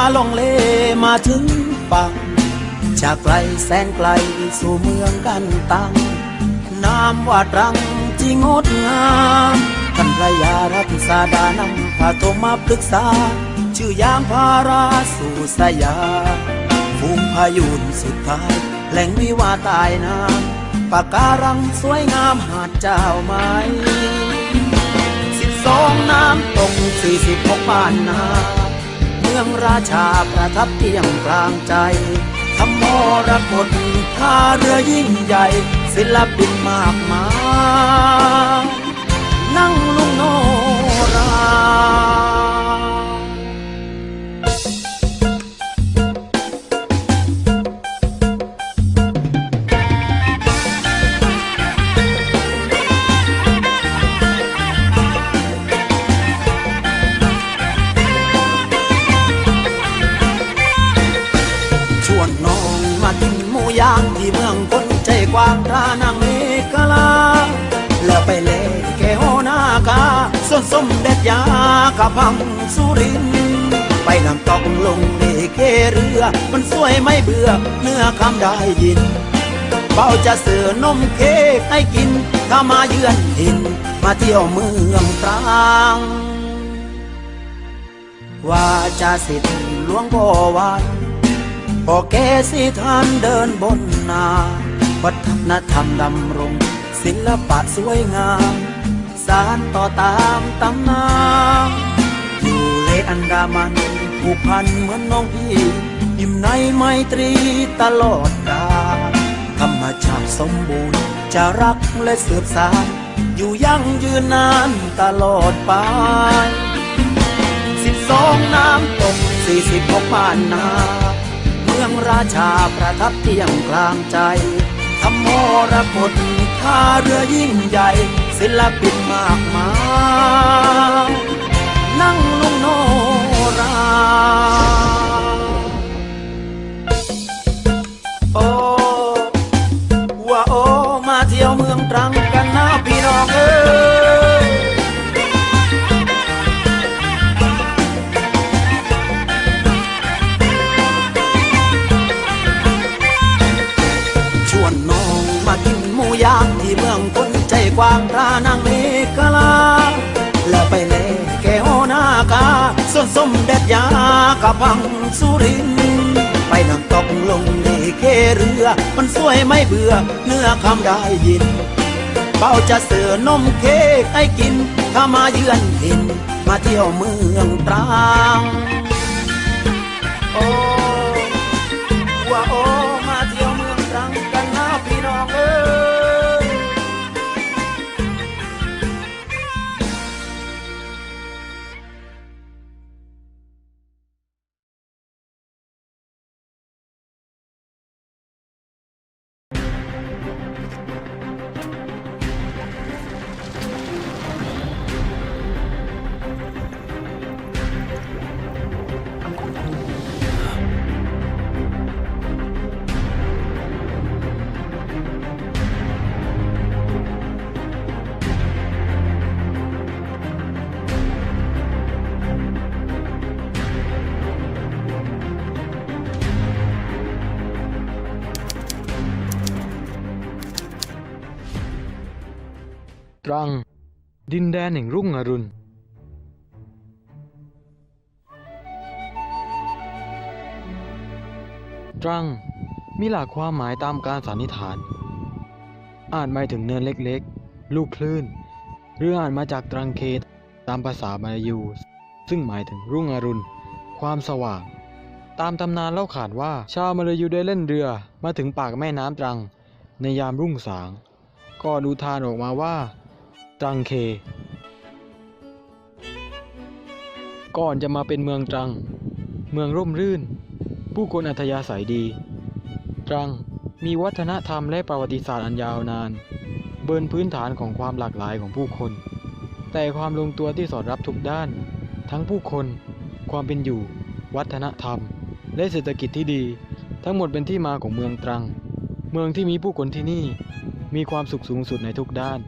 คนาลงเลมาถึงฝั่งจากไกลแสนไกลสู่เมืองกันตังนามว่าตรังที่งดงามท่านพระยารัตสาดานำพาโทมาปรึกษา ชื่อยามพาราสู่สยามภูมิพายุนสุดท้าย แหล่งวิวาตายน้ำปากการังสวยงามหาดเจ้าไม้สิบสองน้ำตกสี่สิบหกบ้านนา องราชาประทับเตียงกลางใจทำมรกตท่าเรือยิ่งใหญ่ ศิลปินมากมายนั่งลุงโน เด็จยากะพังสุรินไปนำตอกลงเลเคเรือ มันสวยไม่เบื่อเนื้อคำได้ยิน เบาจะเสือนมเค้กให้กิน ถ้ามาเยือนถิ่นมาเที่ยวเมืองตรังว่าจะสิทธิ์หลวงพ่อวันพอแกสิท่านเดินบนนา วัฒนธรรมดำรง ศิลปะสวยงาม สารต่อตามตำนานอยู่เลอันดามันผูกพันเหมือนน้องพี่อิ่มในไมตรีตลอดกาลธรรมชาติสมบูรณ์ จะรักและสืบสานอยู่ยั่งยืนนานตลอดไปสิบสองน้ำตกสี่สิบหกบ้านนา เมืองราชาประทับเที่ยงกลางใจ ทำมรกตท่าเรือยิ่งใหญ่ ศิลปินมากมายนั่งลงโนรา วนสมเด็จยากะพังสุริน ไปนั่งตกลงในเคเรือ มันสวยไม่เบื่อเนื้อคำได้ยินเบาจะเสือนมเค้กให้กิน ถ้ามาเยือนถิ่นมาเที่ยวเมืองตรังโอ้ ตรัง ดินแดนแห่งรุ่งอรุณ ตรังมีหลากความหมายตามการสันนิษฐาน อาจหมายถึงเนินเล็กๆ ลูกคลื่น หรืออาจมาจากตรังเคตามภาษามาลายู ซึ่งหมายถึงรุ่งอรุณ ความสว่าง ตามตำนานเล่าขานว่าชาวมาลายูได้เล่นเรือมาถึงปากแม่น้ำตรัง ในยามรุ่งสาง ก็ดูทานออกมาว่า ตรังเค ก่อนจะมาเป็นเมืองตรัง เมืองร่มรื่น ผู้คนอัธยาศัยดี ตรังมีวัฒนธรรมและประวัติศาสตร์อันยาวนาน เบินพื้นฐานของความหลากหลายของผู้คน แต่ความลงตัวที่สอดรับทุกด้าน ทั้งผู้คน ความเป็นอยู่ วัฒนธรรม และเศรษฐกิจที่ดี ทั้งหมดเป็นที่มาของเมืองตรัง เมืองที่มีผู้คนที่นี่ มีความสุขสูงสุดในทุกด้าน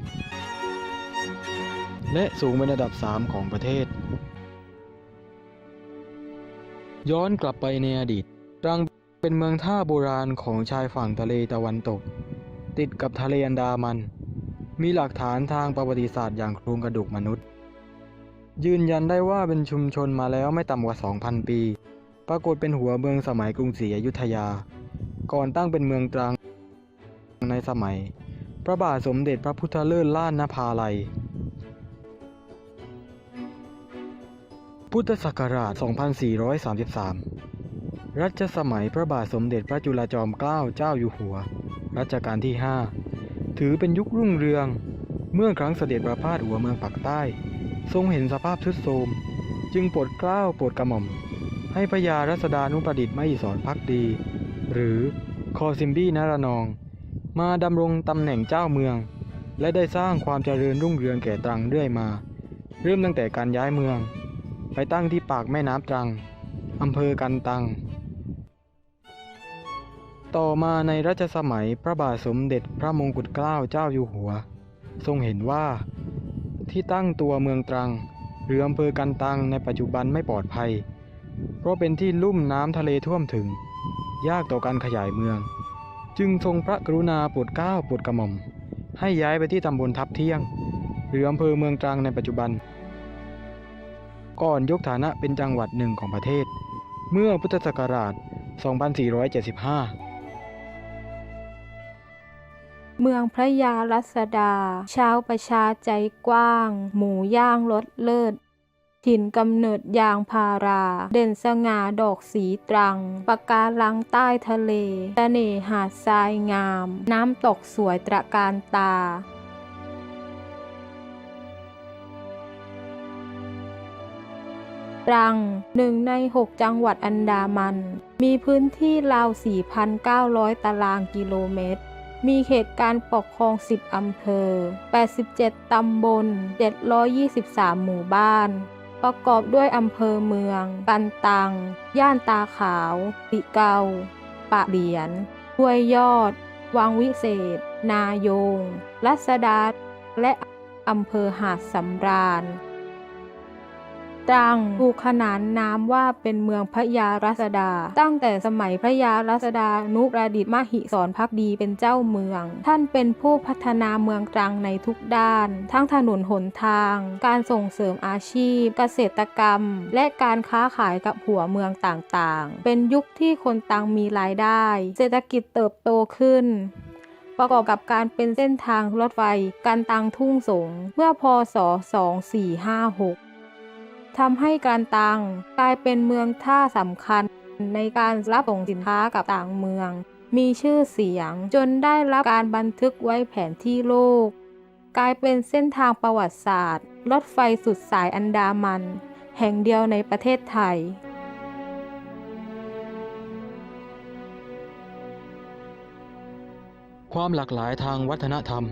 และสูงเป็นอันดับ 3 ของประเทศ ย้อนกลับไปในอดีตตรังเป็นเมืองท่าโบราณของชายฝั่งทะเลตะวันตก ติดกับทะเลอันดามัน มีหลักฐานทางประวัติศาสตร์อย่างโครงกระดูกมนุษย์ ยืนยันได้ว่าเป็นชุมชนมาแล้วไม่ต่ำกว่า 2,000 ปี ปรากฏเป็นหัวเมืองสมัยกรุงศรีอยุธยา ก่อนตั้งเป็นเมืองตรังในสมัย พระบาทสมเด็จพระพุทธเลิศล้านนภาลัย พุทธศักราช 2433 รัชสมัยพระบาทสมเด็จพระจุลจอมเกล้าเจ้าอยู่หัว รัชกาลที่ 5 ถือเป็นยุครุ่งเรือง เมื่อครั้งเสด็จประพาสหัวเมืองปากใต้ ทรงเห็นสภาพทรุดโทรม จึงโปรดเกล้าโปรดกระหม่อม ให้พระยารัศดานุประดิษฐ์ไมหิสรพักดี หรือคอซิมบี้นารนอง มาดำรงตำแหน่งเจ้าเมือง และได้สร้างความเจริญรุ่งเรืองแก่ตรังเรื่อยมา เริ่มตั้งแต่การย้ายเมือง ไปตั้งที่ปากแม่น้ำตรัง อำเภอกันตัง ต่อมาในรัชสมัยพระบาทสมเด็จพระมงกุฎเกล้าเจ้าอยู่หัว ทรงเห็นว่า ที่ตั้งตัวเมืองตรัง หรืออำเภอกันตังในปัจจุบันไม่ปลอดภัย เพราะเป็นที่ลุ่มน้ำทะเลท่วมถึง ยากต่อการขยายเมือง จึงทรงพระกรุณาโปรดเกล้าโปรดกระหม่อม ให้ย้ายไปที่ตำบลทับเที่ยง หรืออำเภอเมืองตรังในปัจจุบัน ก่อนยกฐานะเป็นจังหวัดหนึ่งของประเทศ เมื่อพุทธศักราช 2475 เมืองพระยารัศดา ชาวประชาใจกว้าง หมูย่างรสเลิศถิ่นกำเนิดยางพารา เด่นสง่าดอกสีตรังปะการังใต้ทะเลตะเน่หาดทรายงาม น้ำตกสวยตระการตา ตรังหนึ่งใน 6 จังหวัดอันดามัน มีพื้นที่ราว 4,900 ตารางกิโลเมตร มีเขตการปกครอง 10 อำเภอ 87 ตำบล 723 หมู่บ้าน ประกอบด้วยอำเภอเมือง กันตัง ย่านตาขาว ติเกาปะเหลียนห้วยยอด วังวิเศษ นายง รัศดา และอำเภอหาดสำราญ ตรังถูกขนานนามว่าเป็นเมืองพระยารัศดา ตั้งแต่สมัยพระยารัศดานุประดิษฐ์มหิสรพักดีเป็นเจ้าเมือง ท่านเป็นผู้พัฒนาเมืองตรังในทุกด้าน ทั้งถนนหนทาง การส่งเสริมอาชีพ เกษตรกรรม และการค้าขายกับหัวเมืองต่างๆ เป็นยุคที่คนตรังมีรายได้ เศรษฐกิจเติบโตขึ้นประกอบกับการเป็นเส้นทางรถไฟการตังทุ่งสง เมื่อพศ 2456 ทำให้การตังกลายเป็นเมืองท่าสำคัญในการรับส่งสินค้ากับต่างเมือง มีชื่อเสียงจนได้รับการบันทึกไว้แผนที่โลก กลายเป็นเส้นทางประวัติศาสตร์ รถไฟสุดสายอันดามัน แห่งเดียวในประเทศไทย ความหลากหลายทางวัฒนธรรม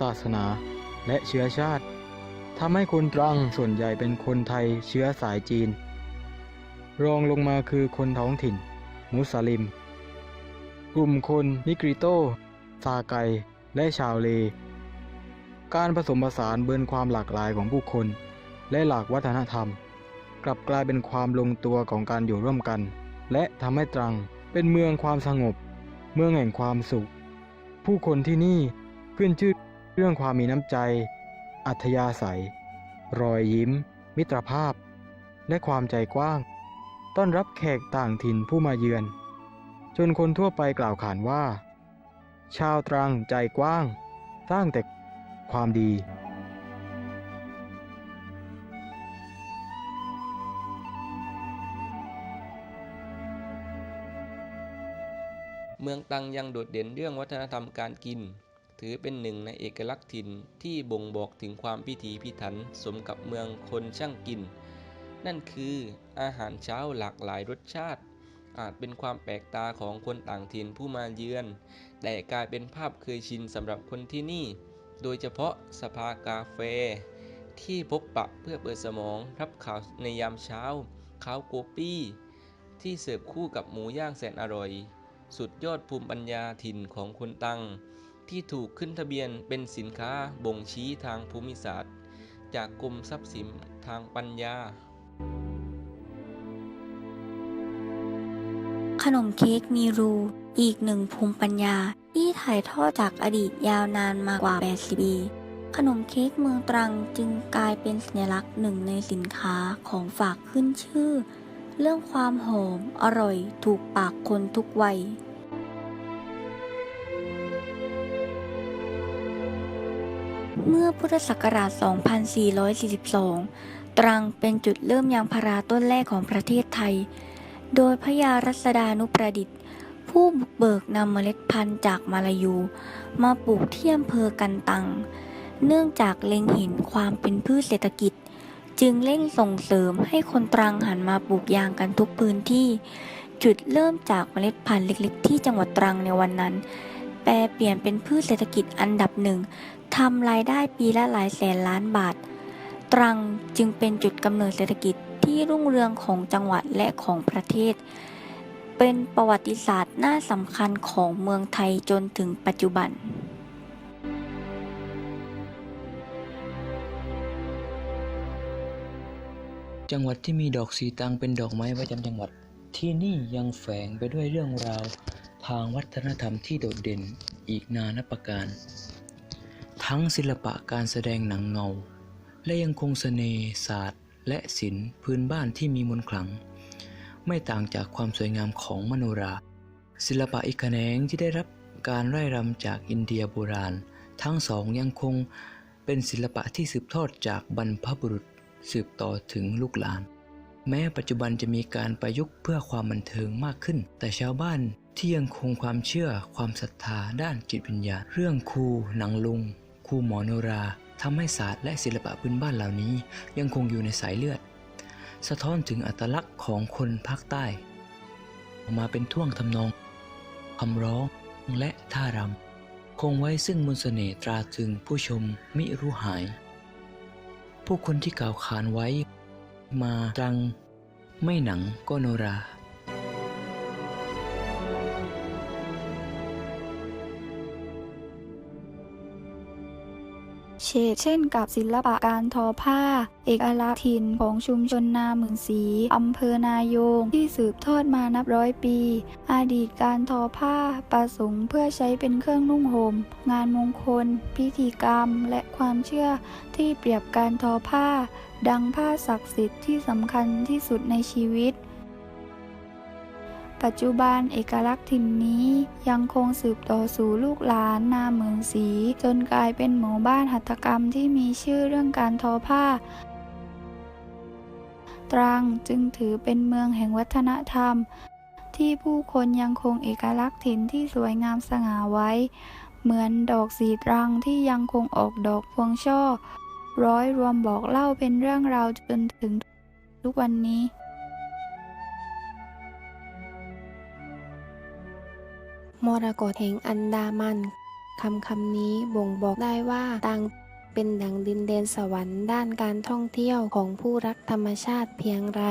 ศาสนา และเชื้อชาติ ทำให้คนตรังส่วนใหญ่เป็นคนไทยเชื้อสายจีน รองลงมาคือคนท้องถิ่น มุสลิม กลุ่มคนนิกริโตซาไก และชาวเล การผสมผสานเบินความหลากหลายของผู้คน และหลากวัฒนธรรม กลับกลายเป็นความลงตัวของการอยู่ร่วมกัน และทำให้ตรังเป็นเมืองความสงบ เมืองแห่งความสุข ผู้คนที่นี่ขึ้นชื่อเรื่องความมีน้ำใจ อัธยาศัย รอยยิ้ม มิตรภาพ และความใจกว้าง ต้อนรับแขกต่างถิ่นผู้มาเยือน จนคนทั่วไปกล่าวขานว่า ชาวตรังใจกว้าง สร้างแต่ความดีเมืองตรังยังโดดเด่นเรื่องวัฒนธรรมการกิน ถือเป็นหนึ่งในเอกลักษณ์ถิ่นที่บ่งบอกถึงความพิถีพิถันสมกับเมืองคนช่างกิน นั่นคืออาหารเช้าหลากหลายรสชาติ อาจเป็นความแปลกตาของคนต่างถิ่นผู้มาเยือน แต่กลายเป็นภาพเคยชินสำหรับคนที่นี่ โดยเฉพาะสภากาแฟ ที่พบปะเพื่อเปิดสมองรับข่าวในยามเช้าข้าวโกปี้ ที่เสิร์ฟคู่กับหมูย่างแสนอร่อย สุดยอดภูมิปัญญาถิ่นของคนตัง ที่ถูกขึ้นทะเบียนเป็นสินค้าบ่งชี้ทางภูมิศาสตร์ จากกรมทรัพย์สินทางปัญญา ขนมเค้กมีรูอีกหนึ่งภูมิปัญญา ที่ถ่ายทอดจากอดีตยาวนานมากว่า 80 ปี ขนมเค้กเมืองตรังจึงกลายเป็นสัญลักษณ์หนึ่งในสินค้าของฝากขึ้นชื่อ เรื่องความหอมอร่อย ถูกปากคนทุกวัย เมื่อพุทธศักราช 2442 ตรังเป็นจุดเริ่มยางพาราต้นแรกของประเทศไทย โดยพระยารัศดานุประดิษฐ์ ผู้บุกเบิกนำเมล็ดพันธุ์จากมาลายู มาปลูกที่อำเภอกันตัง เนื่องจากเล็งเห็นความเป็นพืชเศรษฐกิจ จึงเร่งส่งเสริมให้คนตรังหันมาปลูกยางกันทุกพื้นที่ จุดเริ่มจากเมล็ดพันธุ์เล็ก ๆ ที่จังหวัดตรังในวันนั้นแปลเปลี่ยนเป็นพืชเศรษฐกิจอันดับหนึ่ง ทำรายได้ปีละหลายแสนล้านบาท ตรังจึงเป็นจุดกำเนิดเศรษฐกิจที่รุ่งเรืองของจังหวัดและของประเทศ เป็นประวัติศาสตร์น่าสำคัญของเมืองไทยจนถึงปัจจุบันจังหวัดที่มีดอกสีตังเป็นดอกไม้ประจำจังหวัด ที่นี่ยังแฝงไปด้วยเรื่องราว ทางวัฒนธรรมที่โดดเด่นอีกนานับประการ ทั้งศิลปะการแสดงหนังเงา และยังคงเสน่ห์ศาสตร์ และศิลป์พื้นบ้านที่มีมนต์ขลัง ไม่ต่างจากความสวยงามของมโนรา ศิลปะอีกแขนงที่ได้รับการไร่รำจากอินเดียโบราณ ทั้งสองยังคงเป็นศิลปะที่สืบทอดจากบรรพบุรุษสืบต่อถึงลูกหลาน แม้ปัจจุบันจะมีการประยุกต์เพื่อความบันเทิงมากขึ้น แต่ชาวบ้านที่ยังคงความเชื่อความศรัทธาด้านจิตวิญญาณ เรื่องครูหนังลุง ครูหมอโนราทำให้ศาสตร์และศิลปะพื้นบ้านเหล่านี้ยังคงอยู่ในสายเลือด สะท้อนถึงอัตลักษณ์ของคนภาคใต้ ออกมาเป็นท่วงทำนองคำร้องและท่ารำ คงไว้ซึ่งมนต์เสน่ห์ตราตรึงผู้ชมมิรู้หาย ผู้คนที่กล่าวขานไว้ มาตรัง ไม่หนังก็โนรา เชเช่นกับศิลปะการทอผ้า เอกลักษณ์ถิ่นของชุมชนนาหมื่นสีอำเภอนายง ที่สืบทอดมานับร้อยปี อดีตการทอผ้าประสงค์เพื่อใช้เป็นเครื่องนุ่งห่ม งานมงคล พิธีกรรม และความเชื่อที่เปรียบการทอผ้า ดังผ้าศักดิ์สิทธิ์ที่สำคัญที่สุดในชีวิต ปัจจุบันเอกลักษณ์ถิ่นนี้ยังคงสืบต่อสู่ลูกหลานนาเหมืองสี จนกลายเป็นหมู่บ้านหัตถกรรมที่มีชื่อเรื่องการทอผ้า ตรังจึงถือเป็นเมืองแห่งวัฒนธรรม ที่ผู้คนยังคงเอกลักษณ์ถิ่นที่สวยงามสง่าไว้ เหมือนดอกสีตรังที่ยังคงออกดอกพวงช่อ ร้อยรวมบอกเล่าเป็นเรื่องราวจนถึงทุกวันนี้ มรกตแห่งอันดามันคำคำนี้บ่งบอกได้ว่าตังเป็นดังดินแดนสวรรค์ด้านการท่องเที่ยวของผู้รักธรรมชาติเพียงไร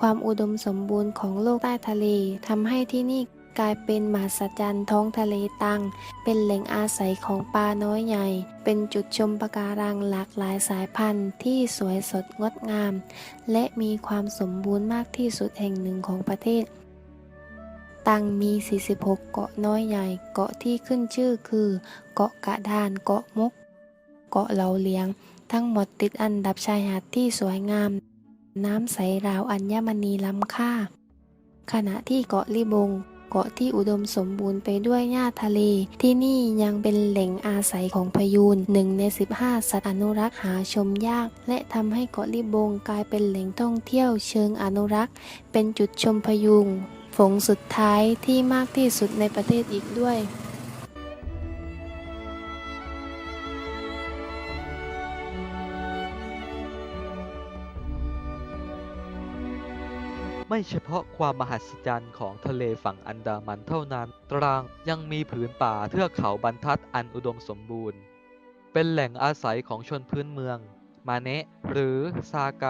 ความอุดมสมบูรณ์ของโลกใต้ทะเลทำให้ที่นี่กลายเป็นมหัศจรรย์ท้องทะเลตัง เป็นแหล่งอาศัยของปลาน้อยใหญ่ เป็นจุดชมปะการังหลากหลายสายพันธุ์ที่สวยสดงดงาม และมีความสมบูรณ์มากที่สุดแห่งหนึ่งของประเทศ ตังมี 46 เกาะน้อยใหญ่ เกาะที่ขึ้นชื่อคือ เกาะกระดาน เกาะมุก เกาะเหลาเลียง ทั้งหมดติดอันดับชายหาดที่สวยงาม น้ำใสราวอัญมณีล้ำค่า ขณะที่เกาะลิบง เกาะที่อุดมสมบูรณ์ไปด้วยหญ้าทะเล ที่นี่ยังเป็นแหล่งอาศัยของพยูนหนึ่งใน 15 สัตว์อนุรักษ์หาชมยาก และทำให้เกาะลิบงกลายเป็นแหล่งท่องเที่ยวเชิงอนุรักษ์ เป็นจุดชมพยุง ฝงสุดท้ายที่มากที่สุดในประเทศอีกด้วยไม่เฉพาะความมหัศจรรย์ของทะเลฝั่งอันดามันเท่านั้น ตรังยังมีผืนป่าเทือกเขาบรรทัดอันอุดมสมบูรณ์ เป็นแหล่งอาศัยของชนพื้นเมือง มาเนะหรือซาไก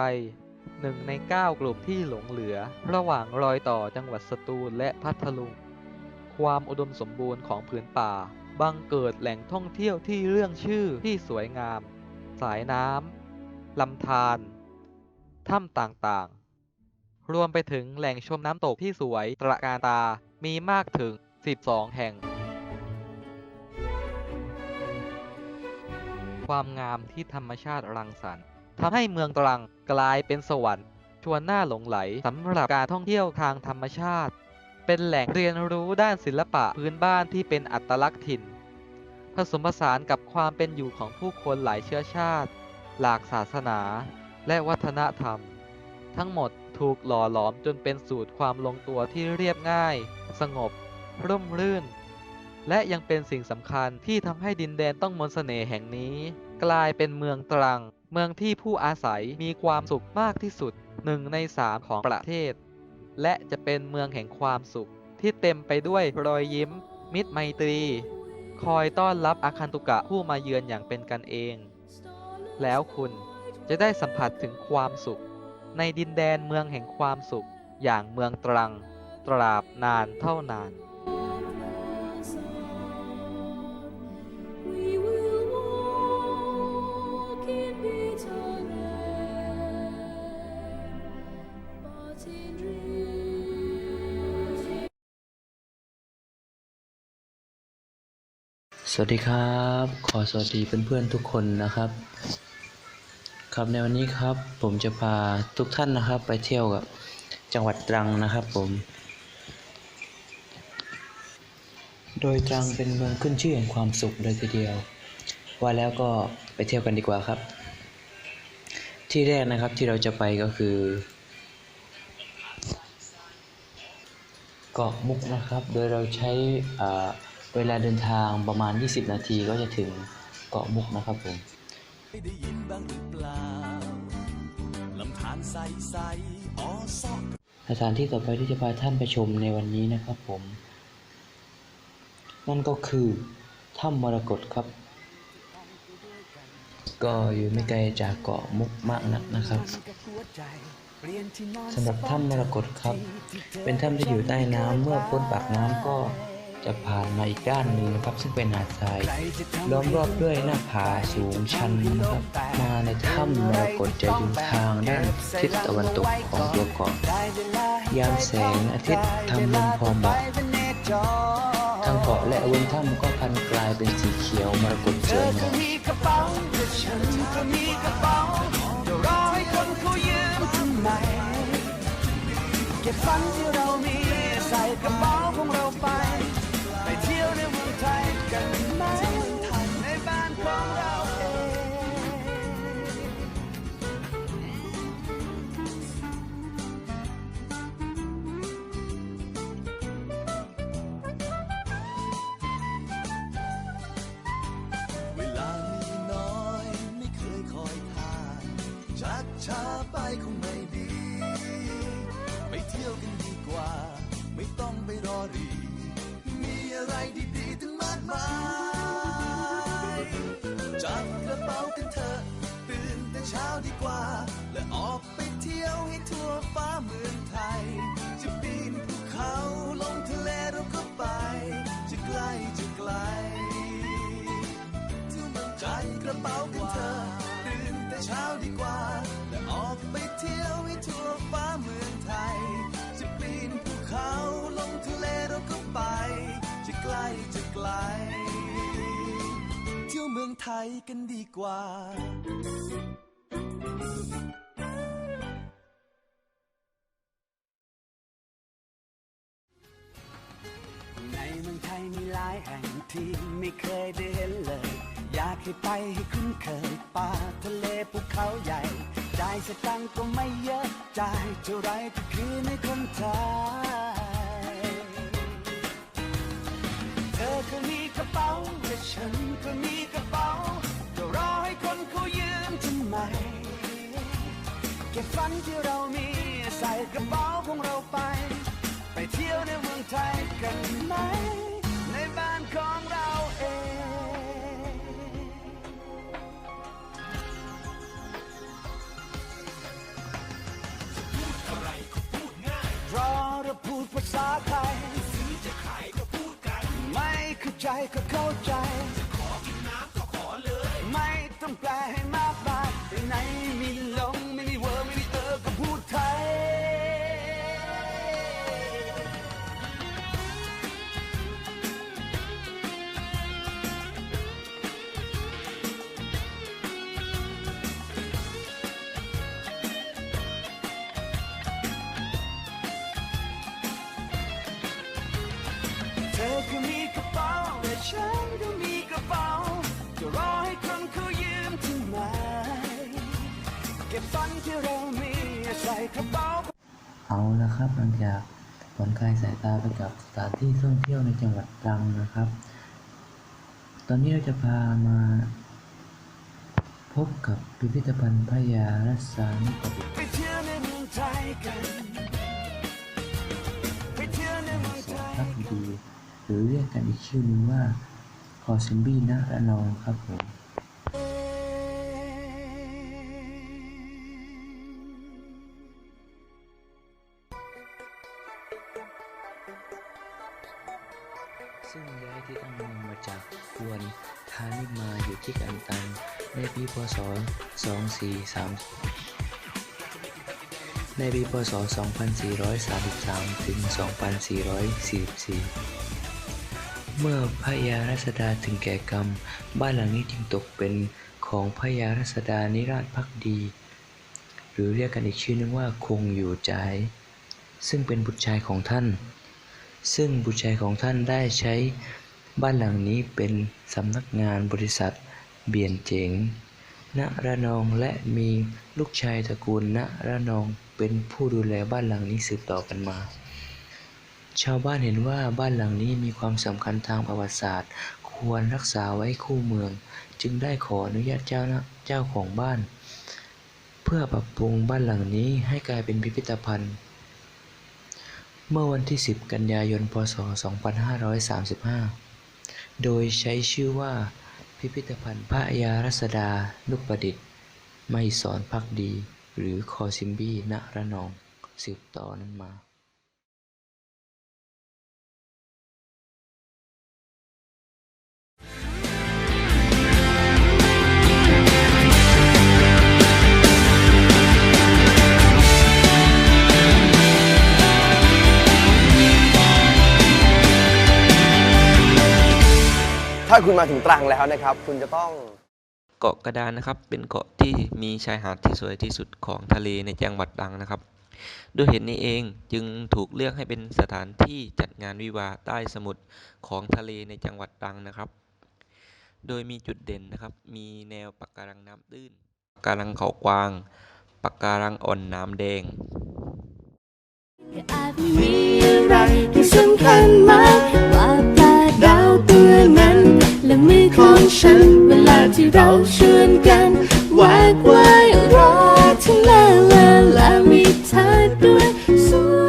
หนึ่งในเก้ากลุ่มที่หลงเหลือ ระหว่างรอยต่อจังหวัดสตูลและพัทลุง ความอุดมสมบูรณ์ของผืนป่า บังเกิดแหล่งท่องเที่ยวที่เรื่องชื่อที่สวยงาม สายน้ำลำธารถ้ำต่างๆ รวมไปถึงแหล่งชมน้ำตกที่สวยตระการตา มีมากถึง 12 แห่ง ความงามที่ธรรมชาติรังสรรค์ ทำให้เมืองตรังกลายเป็นสวรรค์ ชวนน่าหลงไหลสำหรับการท่องเที่ยวทางธรรมชาติ เป็นแหล่งเรียนรู้ด้านศิลปะพื้นบ้านที่เป็นอัตลักษณ์ถิ่น ผสมผสานกับความเป็นอยู่ของผู้คนหลายเชื้อชาติ หลากศาสนา และวัฒนธรรม ทั้งหมดถูกหล่อหลอมจนเป็นสูตรความลงตัวที่เรียบง่าย สงบ ร่มรื่น และยังเป็นสิ่งสำคัญที่ทำให้ดินแดนต้องมนต์เสน่ห์แห่งนี้ กลายเป็นเมืองตรัง เมืองที่ผู้อาศัยมีความสุขมากที่สุดหนึ่งในสามของประเทศ และจะเป็นเมืองแห่งความสุข ที่เต็มไปด้วยรอยยิ้ม มิตรไมตรี คอยต้อนรับอาคันตุกะผู้มาเยือนอย่างเป็นกันเอง แล้วคุณจะได้สัมผัสถึงความสุข ในดินแดนเมืองแห่งความสุข อย่างเมืองตรัง ตราบนานเท่านาน สวัสดีครับ ขอสวัสดีเพื่อนๆทุกคนนะครับ ครับในวันนี้ครับ ผมจะพาทุกท่านนะครับ ไปเที่ยวกับจังหวัดตรังนะครับผม โดยตรังเป็นเมืองขึ้นชื่อแห่งความสุขเลยทีเดียว ว่าแล้วก็ไปเที่ยวกันดีกว่าครับ ที่แรกนะครับที่เราจะไปก็คือเกาะมุกนะครับ โดยเราใช้อ่า เวลาเดินทางประมาณ 20 นาทีก็จะถึงเกาะมุกนะครับผมได้ยินบ้างหรือเปล่าลำธารใสๆอ๋อซอกสถานที่ต่อไปที่จะพาท่านไปชมในวันนี้นะครับผม นั่นก็คือถ้ำมรกตครับ ก็อยู่ไม่ไกลจากเกาะมุกมากนักนะครับสำหรับถ้ำมรกตครับ เป็นถ้ำที่อยู่ใต้น้ำเมื่อพ้นปากน้ำก็ จะผ่านมาอีกด้านหนึ่งนะครับ ซึ่งเป็นหาดทรายล้อมรอบด้วยหน้าผาสูงชันนะครับ มาในถ้ำมรกตจะอยู่ทางด้านทิศตะวันตกของตัวเกาะยามแสงอาทิตย์ทำมุมพอเหมาะทางเกาะและบนถ้ำก็พันกลายเป็นสีเขียวมรกตสวยงามมีกระเป๋าแต่ฉันะ ช้าไปคงไม่ดี ไปเที่ยวกันดีกว่า ไม่ต้องไปรอรี มีอะไรดีๆถึงมากมายจัดกระเป๋ากันเถอะตื่นแต่เช้าดีกว่า และออกไปเที่ยวให้ทั่วฟ้าเมืองไทย จะปีนภูเขาลงทะเลเราก็ไป จะไกลจะไกลจัดกระเป๋ากันเถอะตื่นแต่เช้าดีกว่า ยวเมืองไทยกันดีกว่า ในเมืองไทยมีหลายแห่งที่ไม่เคยได้เห็นเลย อยากให้ไปให้คุ้นเคยป่าทะเลภูเขาใหญ่ จ่ายสตังก็ไม่เยอะ จ่ายเท่าไรก็คือในคนไทย เธอก็มีกระเป๋าแต่ฉันก็มีกระ เก็บฝันที่เรามีใส่กระเป๋าของเราไป ไปเที่ยวในเมืองไทยกันไหม ในบ้านของเราเองเพราะเราพูดภาษาไทย ซื้อจะขายก็พูดกัน ไม่เข้าใจก็เข้าใจจะขอกินน้ำก็ขอเลย ไม่ต้องแปลให้มากมายไปไหนมี ธอก็มีกระเป๋าและฉันก็มีกระเป๋า จะรอให้คนเขายืมทำไมเก็บฝันที่เรามีใส่กระเป๋า เอาละครับหลังจากผ่อนคลายสายตาไปกับสถานที่ท่องเที่ยวในจังหวัดตรังนะครับ ตอนนี้เราจะพามา พบกับพิพิธภัณฑ์พระยารัศนุปดิษฐ์ไปเที่ยวในเมืองไทยกัน ไปเที่ยวในเมืองสไทวนยพักดี หรือเรียกกันอีกชื่อนึงว่าคอซิมบี้นะระนองครับผมซึ่งย้ายที่ตั้งเมืองมาจากกวนทานิมาอยู่ที่กันตังในปีพศ 243ในปีพศ 2433 ถึง 2444 เมื่อพระยารัศดาถึงแก่กรรม บ้านหลังนี้จึงตกเป็นของพระยารัศดานิราชพักดี หรือเรียกกันอีกชื่อนึงว่าคงอยู่ใจ ซึ่งเป็นบุตรชายของท่าน ซึ่งบุตรชายของท่านได้ใช้บ้านหลังนี้เป็นสำนักงานบริษัทเบียนเจ๋งณระนองและมีลูกชายตระกูลณระนองเป็นผู้ดูแลบ้านหลังนี้สืบต่อกันมา ชาวบ้านเห็นว่าบ้านหลังนี้มีความสำคัญทางประวัติศาสตร์ ควรรักษาไว้คู่เมือง จึงได้ขออนุญาตเจ้าเจ้าของบ้าน เพื่อปรับปรุงบ้านหลังนี้ให้กลายเป็นพิพิธภัณฑ์ เมื่อวันที่ 10 กันยายน พศ 2535 โดยใช้ชื่อว่าพิพิธภัณฑ์พระยารัศดานุประดิษฐ์ ไม่สอนพักดี หรือคอซิมบี้ณระนอง สืบต่อนั้นมา ถ้าคุณมาถึงตรังแล้วนะครับ คุณจะต้อง เกาะกระดานนะครับ เป็นเกาะที่มีชายหาดที่สวยที่สุดของทะเลในจังหวัดตรังนะครับด้วยเหตุนี้เองจึงถูกเลือกให้เป็นสถานที่จัดงานวิวาห์ใต้สมุทรของทะเลในจังหวัดตรังนะครับ โดยมีจุดเด่นนะครับ มีแนวปะการังน้ำตื้นปะการังเขากวางปะการังอ่อนน้ำแดงอาจไม่มีอะไรที่สำคัญมากกว่าปลาดาวตัวนั้น และมือของฉัน เวลาที่เราชวนกันว่ากวารอทั้งลาละและมีเธอด้วยสวย